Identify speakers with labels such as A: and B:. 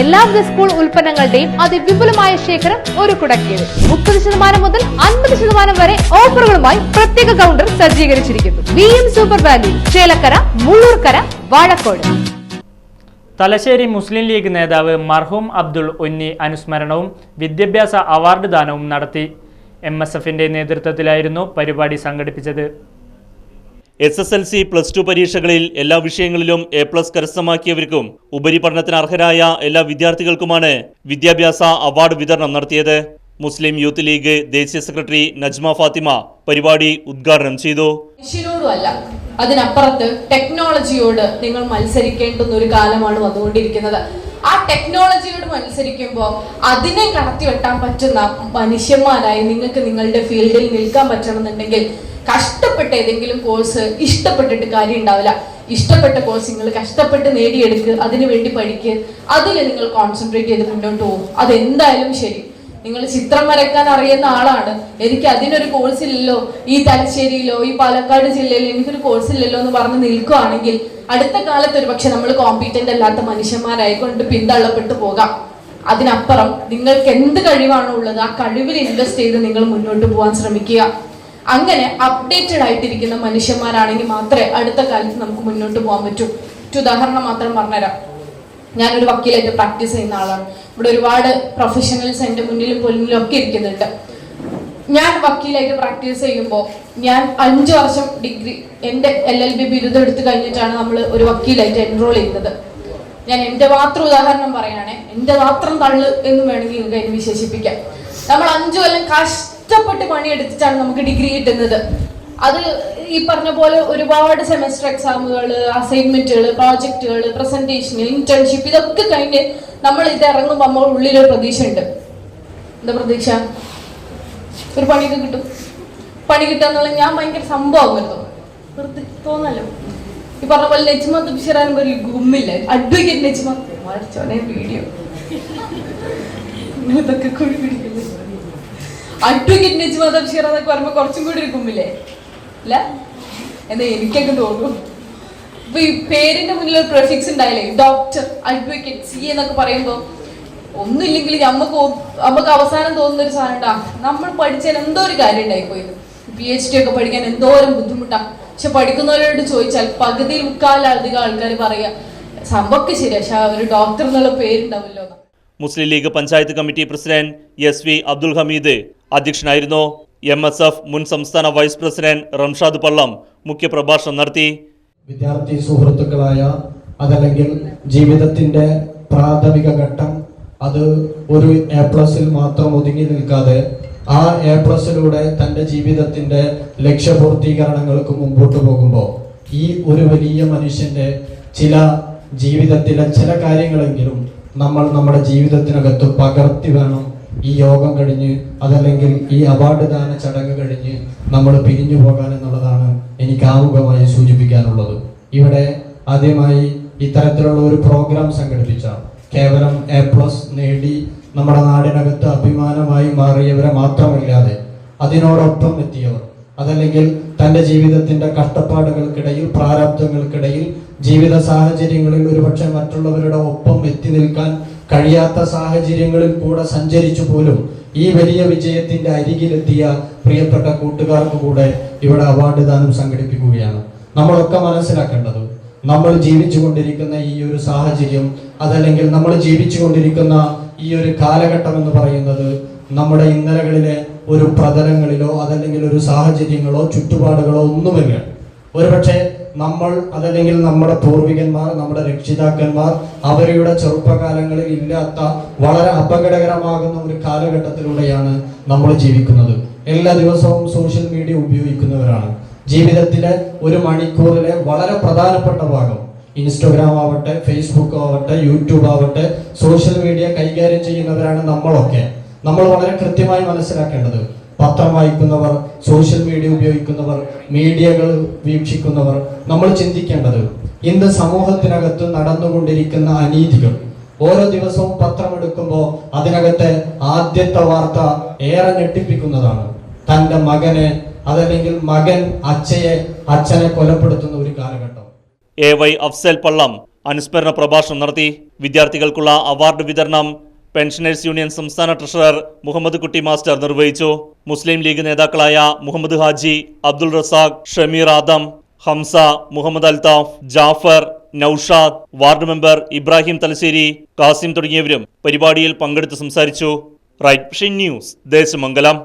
A: എല്ലാവിധ സ്കൂൾ ഉൽപ്പന്നങ്ങളുടെയും അതിവിപുലമായ ശേഖരം ഒരു കുടക്കീഴിൽ. മുപ്പത് ശതമാനം മുതൽ അൻപത് ശതമാനം വരെ ഓഫറുകളുമായി പ്രത്യേക കൗണ്ടർ സജ്ജീകരിച്ചിരിക്കുന്നു. V M super value Chelakkara Mullurkara Vazhakkode.
B: Thalassery Muslim League നേതാവ് മർഹൂം അബ്ദുൾ ഉന്നി അനുസ്മരണവും വിദ്യാഭ്യാസ അവാർഡ് ദാനവും നടത്തി. എം എസ് എഫിന്റെ നേതൃത്വത്തിലായിരുന്നു പരിപാടി സംഘടിപ്പിച്ചത്.
C: S S L C plus two പരീക്ഷകളിൽ എല്ലാ വിഷയങ്ങളിലും എ പ്ലസ് കരസ്ഥമാക്കിയവർക്കും ഉപരിപഠനത്തിന് അർഹരായ എല്ലാ വിദ്യാർത്ഥികൾക്കുമാണ് വിദ്യാഭ്യാസ അവാർഡ് വിതരണം നടത്തിയത്. മുസ്ലിം യൂത്ത് ലീഗ് ദേശീയ സെക്രട്ടറി നജ്മ ഫാത്തിമ പരിപാടി ഉദ്ഘാടനം ചെയ്തു.
D: അതിനപ്പുറത്ത് ടെക്നോളജിയോട് നിങ്ങൾ മത്സരിക്കേണ്ടുന്ന ഒരു കാലമാണ് വന്നുകൊണ്ടിരിക്കുന്നത്. ആ ടെക്നോളജിയോട് മത്സരിക്കുമ്പോൾ അതിനെ കടത്തി വെട്ടാൻ പറ്റുന്ന മനുഷ്യന്മാരായി നിങ്ങൾക്ക് നിങ്ങളുടെ ഫീൽഡിൽ നിൽക്കാൻ പറ്റണമെന്നുണ്ടെങ്കിൽ കഷ്ടപ്പെട്ട ഏതെങ്കിലും കോഴ്സ് ഇഷ്ടപ്പെട്ടിട്ട് കാര്യം ഉണ്ടാവില്ല. ഇഷ്ടപ്പെട്ട കോഴ്സ് നിങ്ങൾ കഷ്ടപ്പെട്ട് നേടിയെടുക്ക് അതിനു വേണ്ടി അതിൽ നിങ്ങൾ കോൺസെൻട്രേറ്റ് ചെയ്ത് മുന്നോട്ട് പോകും. അതെന്തായാലും ശരി. നിങ്ങൾ ചിത്രം വരയ്ക്കാൻ അറിയുന്ന ആളാണ്. എനിക്ക് അതിനൊരു കോഴ്സ് ഇല്ലല്ലോ. ഈ തലശ്ശേരിയിലോ ഈ പാലക്കാട് ജില്ലയിലോ എനിക്കൊരു കോഴ്സ് ഇല്ലല്ലോ എന്ന് പറഞ്ഞ് നിൽക്കുകയാണെങ്കിൽ അടുത്ത കാലത്ത് ഒരു പക്ഷെ നമ്മൾ കോമ്പീറ്റന്റ് അല്ലാത്ത മനുഷ്യന്മാരായിക്കൊണ്ട് പിന്തള്ളപ്പെട്ടു പോകാം. അതിനപ്പുറം നിങ്ങൾക്ക് എന്ത് കഴിവാണോ ഉള്ളത് ആ കഴിവിൽ ഇൻവെസ്റ്റ് ചെയ്ത് നിങ്ങൾ മുന്നോട്ട് പോകാൻ ശ്രമിക്കുക. അങ്ങനെ അപ്ഡേറ്റഡ് ആയിട്ടിരിക്കുന്ന മനുഷ്യന്മാരാണെങ്കിൽ മാത്രമേ അടുത്ത കാലത്ത് നമുക്ക് മുന്നോട്ട് പോകാൻ പറ്റൂ. ഒരു ഉദാഹരണം മാത്രം പറഞ്ഞുതരാം. ഞാനൊരു വക്കീലായിട്ട് പ്രാക്ടീസ് ചെയ്യുന്ന ആളാണ്. ഇവിടെ ഒരുപാട് പ്രൊഫഷണൽസ് എന്റെ മുന്നിലും പൊന്നിലും ഒക്കെ ഇരിക്കുന്നുണ്ട്. ഞാൻ വക്കീലായിട്ട് പ്രാക്ടീസ് ചെയ്യുമ്പോൾ ഞാൻ അഞ്ച് വർഷം ഡിഗ്രി എന്റെ എൽ എൽ ബി ബിരുദം എടുത്തു കഴിഞ്ഞിട്ടാണ് നമ്മൾ ഒരു വക്കീലായിട്ട് എൻറോൾ ചെയ്യുന്നത്. ഞാൻ എന്റെ മാത്രം ഉദാഹരണം പറയുകയാണെ. എന്റെ മാത്രം തള്ളു എന്ന് വേണമെങ്കിൽ നിങ്ങൾക്ക് അതിന് വിശേഷിപ്പിക്കാം. നമ്മൾ അഞ്ചു കൊല്ലം കഷ്ടപ്പെട്ട് പണിയെടുത്തിട്ടാണ് നമുക്ക് ഡിഗ്രി കിട്ടുന്നത്. അത് ഈ പറഞ്ഞ പോലെ ഒരുപാട് സെമസ്റ്റർ എക്സാമുകൾ അസൈൻമെന്റുകൾ പ്രോജക്റ്റുകൾ പ്രസന്റേഷൻ ഇന്റേൺഷിപ്പ് ഇതൊക്കെ കഴിഞ്ഞ് നമ്മൾ ഇത് ഇറങ്ങുമ്പോൾ നമ്മുടെ ഉള്ളിലൊരു പ്രതീക്ഷ ഉണ്ട് എന്താ പ്രതീക്ഷ? ഒരു പണിയൊക്കെ കിട്ടും. പണി കിട്ടാന്നുള്ള ഞാൻ ഭയങ്കര സംഭവമായിരുന്നു വെറുതെ തോന്നല്ലോ. ഈ പറഞ്ഞ പോലെ നെജ്മ തുബിഷിറാൻ ഒരു ഗുമ്മില്ല. അഡ്വക്കേറ്റ് നെജ്മ. വീഡിയോ. ഇതൊക്കെ കുഴി പിടിക്കില്ലേ അഡ്വക്കേറ്റ് നജ്മ തബ്ഷീർ എന്നൊക്കെ പറയുമ്പോൾ കുറച്ചും കൂടി ഒരു ഗുമ്മില്ലേ അല്ല? എന്താ എനിക്കൊക്കെ തോന്നുന്നു. ഇപ്പൊ ഈ പേരിന്റെ മുന്നിൽ ഒരു പ്രിഫിക്സ് ഉണ്ടായില്ലേ? ഡോക്ടർ അഡ്വക്കേറ്റ് സി എന്നൊക്കെ പറയുമ്പോൾ ഒന്നുമില്ലെങ്കിൽ നമുക്ക് നമുക്ക് അവസാനം തോന്നുന്ന ഒരു സാധനം ഉണ്ടാ. നമ്മൾ പഠിച്ചാൽ എന്തോ ഒരു കാര്യം ഉണ്ടായിപ്പോയി. പി എച്ച് ഡി ഒക്കെ പഠിക്കാൻ എന്തോരം ബുദ്ധിമുട്ടാ. പക്ഷെ പഠിക്കുന്നവരോട് ചോദിച്ചാൽ പകുതിയിൽ മുക്കാലധികം ആൾക്കാർ പറയാ സംഭവമൊക്കെ ശരിയാ. പക്ഷെ ഒരു ഡോക്ടർ എന്നുള്ള പേരുണ്ടാവല്ലോ.
C: Muslim League panchayat committee president S V Abdul Hameed അധ്യക്ഷനായിരുന്നു എം എസ് എഫ് മുൻ സംസ്ഥാന വൈസ് പ്രസിഡന്റ് റംഷാദ് പള്ളം. മുഖ്യപ്രഭാഷണം നടത്തി.
E: വിദ്യാർത്ഥി സുഹൃത്തുക്കളായ അതല്ലെങ്കിൽ ജീവിതത്തിന്റെ പ്രാഥമിക ഘട്ടം അത് ഒരു എ പ്ലസിൽ മാത്രം ഒതുങ്ങി നിൽക്കാതെ ആ എ പ്ലസിലൂടെ തന്റെ ജീവിതത്തിന്റെ ലക്ഷ്യപൂർത്തീകരണങ്ങൾക്ക് മുമ്പോട്ട് പോകുമ്പോൾ ഈ ഒരു വലിയ മനുഷ്യന്റെ ചില ജീവിതത്തിലെ ചില കാര്യങ്ങളെങ്കിലും നമ്മൾ നമ്മുടെ ജീവിതത്തിനകത്ത് പകർത്തി വേണം ഈ യോഗം കഴിഞ്ഞ് അതല്ലെങ്കിൽ ഈ അവാർഡ് ദാന ചടങ്ങ് കഴിഞ്ഞ് നമ്മൾ പിരിഞ്ഞു പോകാൻ എന്നുള്ളതാണ് എനിക്ക് ആമുഖമായി സൂചിപ്പിക്കാനുള്ളത്. ഇവിടെ ആദ്യമായി ഇത്തരത്തിലുള്ള ഒരു പ്രോഗ്രാം സംഘടിപ്പിച്ച കേവലം എ പ്ലസ് നേടി നമ്മുടെ നാടിനകത്ത് അഭിമാനമായി മാറിയവരെ മാത്രമല്ലാതെ അതിനോടൊപ്പം എത്തിയവർ അതല്ലെങ്കിൽ തന്റെ ജീവിതത്തിന്റെ കഷ്ടപ്പാടുകൾക്കിടയിൽ പ്രാരാബ്ദങ്ങൾക്കിടയിൽ ജീവിത സാഹചര്യങ്ങളിൽ ഒരുപക്ഷെ മറ്റുള്ളവരുടെ ഒപ്പം എത്തി നിൽക്കാൻ കഴിയാത്ത സാഹചര്യങ്ങളിൽ കൂടെ സഞ്ചരിച്ചു പോലും ഈ വലിയ വിജയത്തിന്റെ അരികിലെത്തിയ പ്രിയപ്പെട്ട കൂട്ടുകാർക്ക് കൂടെ ഇവിടെ അവാർഡ് ദാനം സംഘടിപ്പിക്കുകയാണ്. നമ്മളൊക്കെ മനസ്സിലാക്കേണ്ടത് നമ്മൾ ജീവിച്ചു കൊണ്ടിരിക്കുന്ന ഈ ഒരു സാഹചര്യം അതല്ലെങ്കിൽ നമ്മൾ ജീവിച്ചു കൊണ്ടിരിക്കുന്ന ഈ ഒരു കാലഘട്ടം എന്ന് പറയുന്നത് നമ്മുടെ ഇന്നലകളിലെ ഒരു പ്രതലങ്ങളിലോ അതല്ലെങ്കിൽ ഒരു സാഹചര്യങ്ങളോ ചുറ്റുപാടുകളോ ഒന്നുമില്ല. ഒരുപക്ഷെ നമ്മൾ അതല്ലെങ്കിൽ നമ്മുടെ പൂർവികന്മാർ നമ്മുടെ രക്ഷിതാക്കന്മാർ അവരുടെ ചെറുപ്പകാലങ്ങളിൽ ഇല്ലാത്ത വളരെ അപകടകരമാകുന്ന ഒരു കാലഘട്ടത്തിലൂടെയാണ് നമ്മൾ ജീവിക്കുന്നത്. എല്ലാ ദിവസവും സോഷ്യൽ മീഡിയ ഉപയോഗിക്കുന്നവരാണ്. ജീവിതത്തിലെ ഒരു മണിക്കൂറിലെ വളരെ പ്രധാനപ്പെട്ട ഭാഗം ഇൻസ്റ്റഗ്രാം ആവട്ടെ ഫേസ്ബുക്ക് ആവട്ടെ യൂട്യൂബ് ആവട്ടെ സോഷ്യൽ മീഡിയ കൈകാര്യം ചെയ്യുന്നവരാണ് നമ്മളൊക്കെ. നമ്മൾ വളരെ കൃത്യമായി മനസ്സിലാക്കേണ്ടത് പത്രം വായിക്കുന്നവർ സോഷ്യൽ മീഡിയ ഉപയോഗിക്കുന്നവർ മീഡിയകൾ വീക്ഷിക്കുന്നവർ നമ്മൾ ചിന്തിക്കേണ്ടത് ഇന്ന് സമൂഹത്തിനകത്ത് നടന്നുകൊണ്ടിരിക്കുന്ന അനീതികൾ. ഓരോ ദിവസവും പത്രമെടുക്കുമ്പോൾ അതിനകത്തെ ആദ്യത്തെ വാർത്ത ഏറെ ഞെട്ടിപ്പിക്കുന്നതാണ്. തന്റെ മകനെ അതല്ലെങ്കിൽ മകൻ അച്ഛയെ അച്ഛനെ കൊലപ്പെടുത്തുന്ന ഒരു കാലഘട്ടം.
C: എ വൈ അഫ്സൽ പള്ളം അനുസ്മരണ പ്രഭാഷണം നടത്തി വിദ്യാർത്ഥികൾക്കുള്ള അവാർഡ് വിതരണം പെൻഷനേഴ്സ് യൂണിയൻ സംസ്ഥാന ട്രഷറർ മുഹമ്മദ് കുട്ടി മാസ്റ്റർ നിർവഹിച്ചു. മുസ്ലിം ലീഗ് നേതാക്കളായ മുഹമ്മദ് ഹാജി അബ്ദുൾ റസാഖ് ഷമീർ ആദം ഹംസ മുഹമ്മദ് അൽതാഫ് ജാഫർ നൌഷാദ് വാർഡ് മെമ്പർ ഇബ്രാഹിം തലശ്ശേരി കാസിം തുടങ്ങിയവരും പരിപാടിയിൽ പങ്കെടുത്ത് സംസാരിച്ചു. Right news Desamangalam.